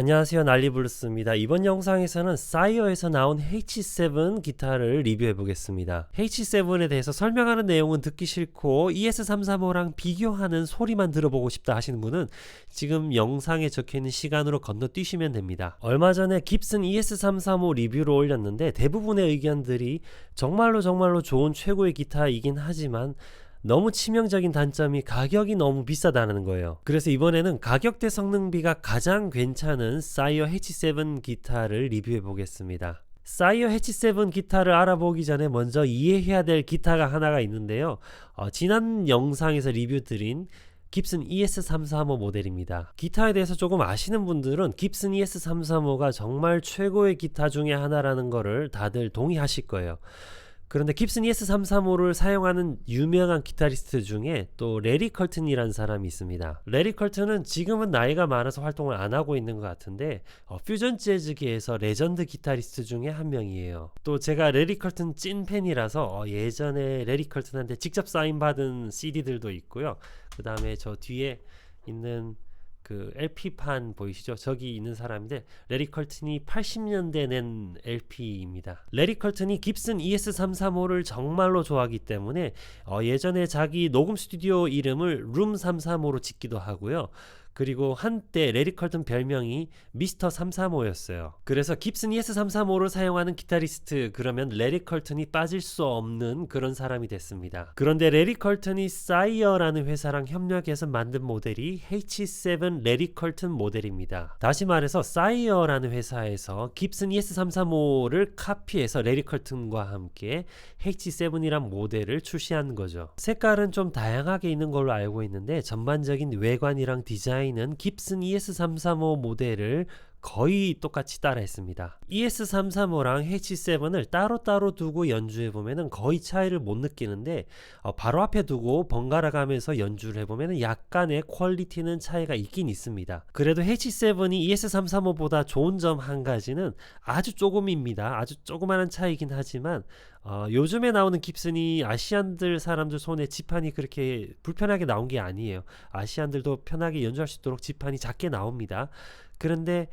안녕하세요 난리블루스입니다. 이번 영상에서는 사이어에서 나온 H7 기타를 리뷰해 보겠습니다. H7에 대해서 설명하는 내용은 듣기 싫고 ES335랑 비교하는 소리만 들어보고 싶다 하시는 분은 지금 영상에 적혀있는 시간으로 건너뛰시면 됩니다. 얼마 전에 깁슨 ES335 리뷰를 올렸는데 대부분의 의견들이 정말로 정말로 좋은 최고의 기타이긴 하지만 너무 치명적인 단점이 가격이 너무 비싸다는 거예요. 그래서 이번에는 가격대 성능비가 가장 괜찮은 사이어 H7 기타를 리뷰해 보겠습니다. 사이어 H7 기타를 알아보기 전에 먼저 이해해야 될 기타가 하나가 있는데요. 어, 지난 영상에서 리뷰 드린 깁슨 ES335 모델입니다. 기타에 대해서 조금 아시는 분들은 깁슨 ES335가 정말 최고의 기타 중에 하나라는 거를 다들 동의하실 거예요. 그런데 깁슨 ES335를 사용하는 유명한 기타리스트 중에 또 레리 컬튼이라는 사람이 있습니다. 레리 컬튼은 지금은 나이가 많아서 활동을 안 하고 있는 것 같은데 어, 퓨전 재즈계에서 레전드 기타리스트 중에 한 명이에요. 또 제가 레리 컬튼 찐 팬이라서 어, 예전에 레리 컬튼한테 직접 사인 받은 CD들도 있고요. 그 다음에 저 뒤에 있는 그 LP판 보이시죠? 저기 있는 사람인데 레리 컬튼이 80년대 낸 LP입니다. 레리 컬튼이 깁슨 ES335를 정말로 좋아하기 때문에 어 예전에 자기 녹음 스튜디오 이름을 룸 335로 짓기도 하고요. 그리고 한때 레리 컬튼 별명이 미스터 335였어요. 그래서 깁슨 ES335를 사용하는 기타리스트 그러면 레리 컬튼이 빠질 수 없는 그런 사람이 됐습니다. 그런데 레리 컬튼이 사이어라는 회사랑 협력해서 만든 모델이 H7 레리 컬튼 모델입니다. 다시 말해서 사이어라는 회사에서 깁슨 ES335를 카피해서 레리 컬튼과 함께 H7이란 모델을 출시한 거죠. 색깔은 좀 다양하게 있는 걸로 알고 있는데 전반적인 외관이랑 디자인 은 깁슨 ES335 모델을 거의 똑같이 따라했습니다. ES335랑 H7을 따로따로 두고 연주해 보면은 거의 차이를 못 느끼는데 어, 바로 앞에 두고 번갈아 가면서 연주를 해보면 약간의 퀄리티는 차이가 있긴 있습니다. 그래도 H7이 ES335보다 좋은 점 한 가지는 아주 조금입니다. 아주 조그마한 차이긴 하지만 어, 요즘에 나오는 깁슨이 아시안들 사람들 손에 지판이 그렇게 불편하게 나온 게 아니에요. 아시안들도 편하게 연주할 수 있도록 지판이 작게 나옵니다. 그런데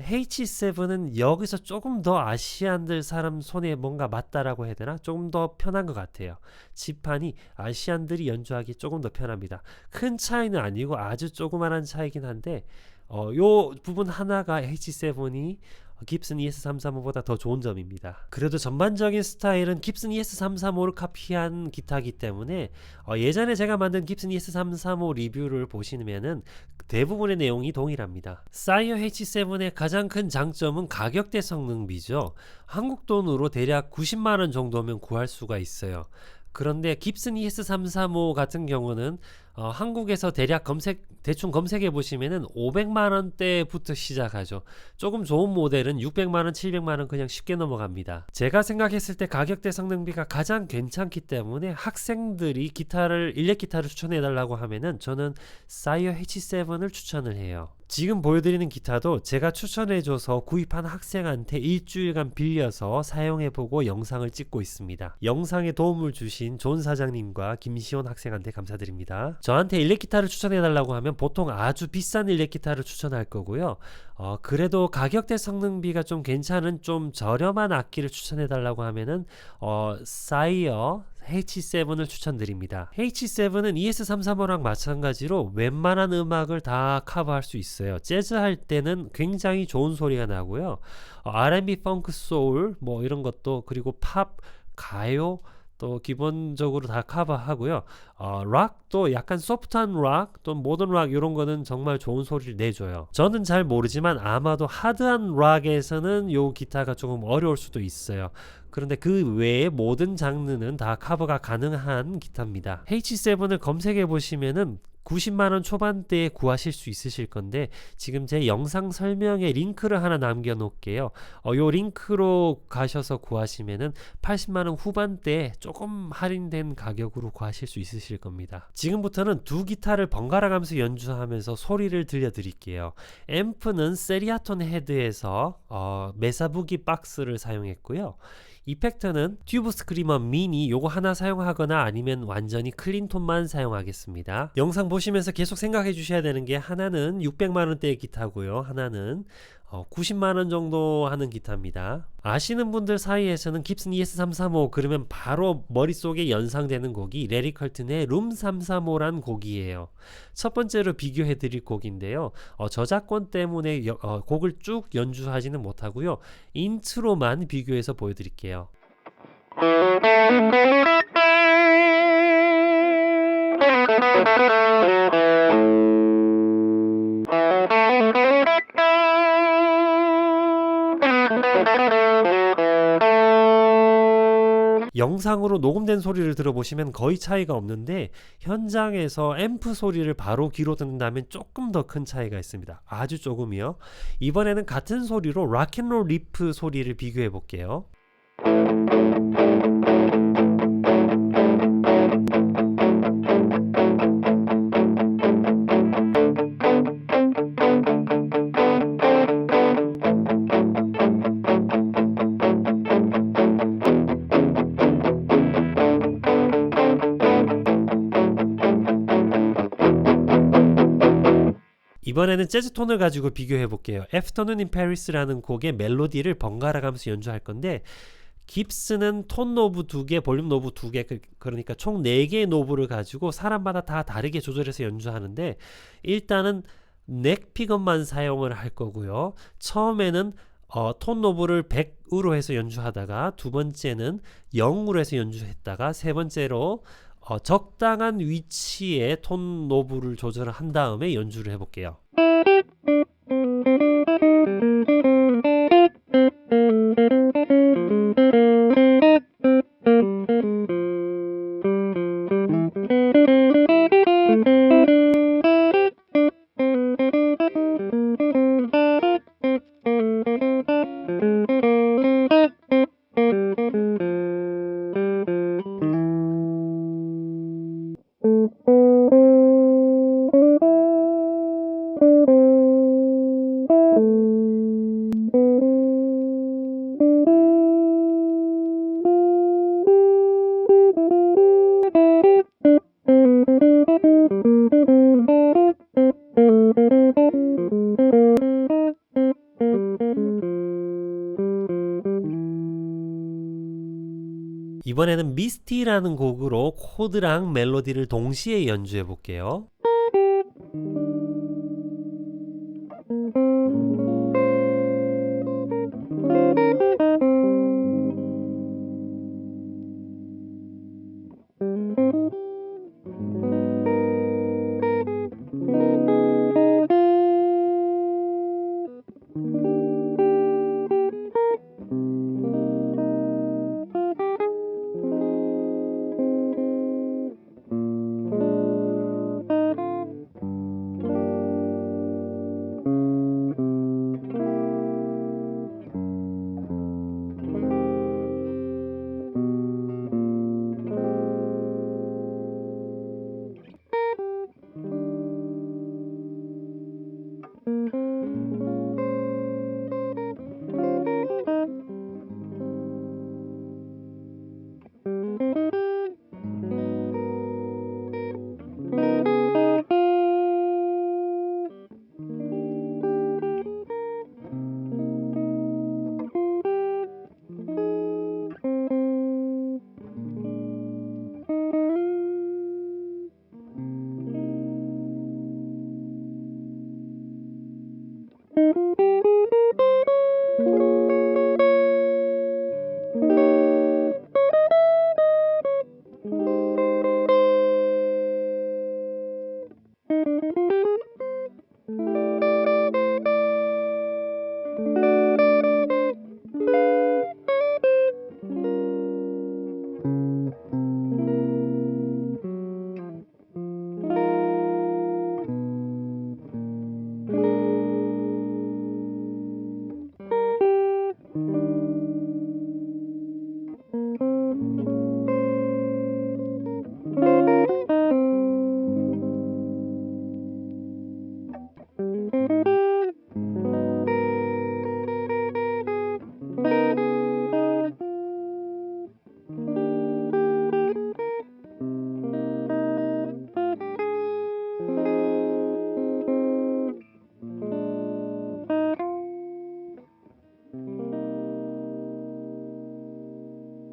H7은 여기서 조금 더 아시안들 사람 손에 뭔가 맞다라고 해야 되나? 조금 더 편한 것 같아요. 지판이 아시안들이 연주하기 조금 더 편합니다. 큰 차이는 아니고 아주 조그만한 차이긴 한데, 어, 요 부분 하나가 H7이 깁슨 ES335보다 더 좋은 점입니다. 그래도 전반적인 스타일은 깁슨 ES335를 카피한 기타이기 때문에 어, 예전에 제가 만든 깁슨 ES335 리뷰를 보시면은 대부분의 내용이 동일합니다. 사이어 H7의 가장 큰 장점은 가격대 성능비죠. 한국 돈으로 대략 90만원 정도면 구할 수가 있어요. 그런데 깁슨 ES335 같은 경우는 어, 한국에서 대략 검색 대충 검색해 보시면은 500만 원대부터 시작하죠. 조금 좋은 모델은 600만 원, 700만 원 그냥 쉽게 넘어갑니다. 제가 생각했을 때 가격대 성능비가 가장 괜찮기 때문에 학생들이 기타를 일렉 기타를 추천해 달라고 하면은 저는 사이어 H7을 추천을 해요. 지금 보여드리는 기타도 제가 추천해줘서 구입한 학생한테 일주일간 빌려서 사용해보고 영상을 찍고 있습니다. 영상에 도움을 주신 존 사장님과 김시온 학생한테 감사드립니다. 저한테 일렉 기타를 추천해 달라고 하면 보통 아주 비싼 일렉 기타를 추천할 거고요. 어, 그래도 가격대 성능비가 좀 괜찮은 좀 저렴한 악기를 추천해 달라고 하면은 어, 사이어 H7을 추천드립니다. H7은 ES335랑 마찬가지로 웬만한 음악을 다 커버할 수 있어요. 재즈 할 때는 굉장히 좋은 소리가 나고요. 어, R&B, 펑크, 소울 뭐 이런 것도 그리고 팝, 가요 또 기본적으로 다 커버하고요. 어, 락도 약간 소프트한 락, 또 모던 락 이런 거는 정말 좋은 소리를 내줘요. 저는 잘 모르지만 아마도 하드한 락에서는 요 기타가 조금 어려울 수도 있어요. 그런데 그 외에 모든 장르는 다 커버가 가능한 기타입니다. H7을 검색해 보시면은 90만원 초반대에 구하실 수 있으실 건데 지금 제 영상 설명에 링크를 하나 남겨 놓을게요. 어, 요 링크로 가셔서 구하시면은 80만원 후반대에 조금 할인된 가격으로 구하실 수 있으실 겁니다. 지금부터는 두 기타를 번갈아 가면서 연주하면서 소리를 들려 드릴게요. 앰프는 세리아톤 헤드에서 어, 메사부기 박스를 사용했고요 이펙터는 튜브 스크리머 미니 요거 하나 사용하거나 아니면 완전히 클린 톤만 사용하겠습니다. 영상 보시면서 계속 생각해 주셔야 되는 게 하나는 600만 원대의 기타고요. 하나는 어, 90만 원 정도 하는 기타입니다. 아시는 분들 사이에서는 깁슨 ES335 그러면 바로 머릿속에 연상되는 곡이 레리 컬튼의 룸 335란 곡이에요. 첫 번째로 비교해 드릴 곡인데요. 어, 저작권 때문에 여- 어, 곡을 쭉 연주하지는 못하고요. 인트로만 비교해서 보여드릴게요. 영상으로 녹음된 소리를 들어보시면 거의 차이가 없는데 현장에서 앰프 소리를 바로 귀로 듣는다면 조금 더 큰 차이가 있습니다. 아주 조금이요. 이번에는 같은 소리로 락앤롤 리프 소리를 비교해 볼게요. 이번에는 재즈 톤을 가지고 비교해 볼게요. Afternoon in Paris라는 곡의 멜로디를 번갈아 가면서 연주할 건데 깁스는 톤 노브 두 개, 볼륨 노브 두 개, 그- 그러니까 총 네 개의 노브를 가지고 사람마다 다 다르게 조절해서 연주하는데 일단은 넥 픽업만 사용을 할 거고요. 처음에는 어, 톤 노브를 100으로 해서 연주하다가 두 번째는 0으로 해서 연주했다가 세 번째로 어, 적당한 위치에 톤 노브를 조절을 한 다음에 연주를 해볼게요. 이번에는 미스티라는 곡으로 코드랑 멜로디를 동시에 연주해 볼게요.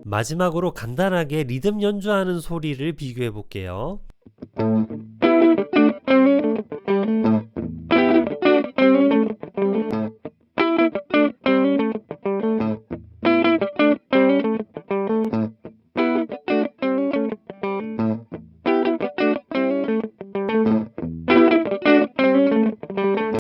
마지막으로 간단하게 리듬 연주하는 소리를 비교해 볼게요.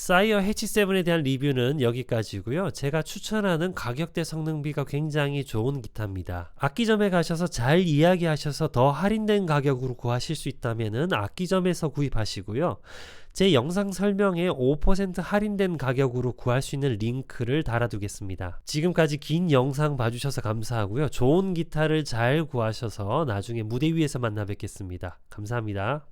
사이어 H7에 대한 리뷰는 여기까지고요. 제가 추천하는 가격대 성능비가 굉장히 좋은 기타입니다. 악기점에 가셔서 잘 이야기하셔서 더 할인된 가격으로 구하실 수 있다면 악기점에서 구입하시고요. 제 영상 설명에 5% 할인된 가격으로 구할 수 있는 링크를 달아두겠습니다. 지금까지 긴 영상 봐주셔서 감사하고요. 좋은 기타를 잘 구하셔서 나중에 무대 위에서 만나 뵙겠습니다. 감사합니다.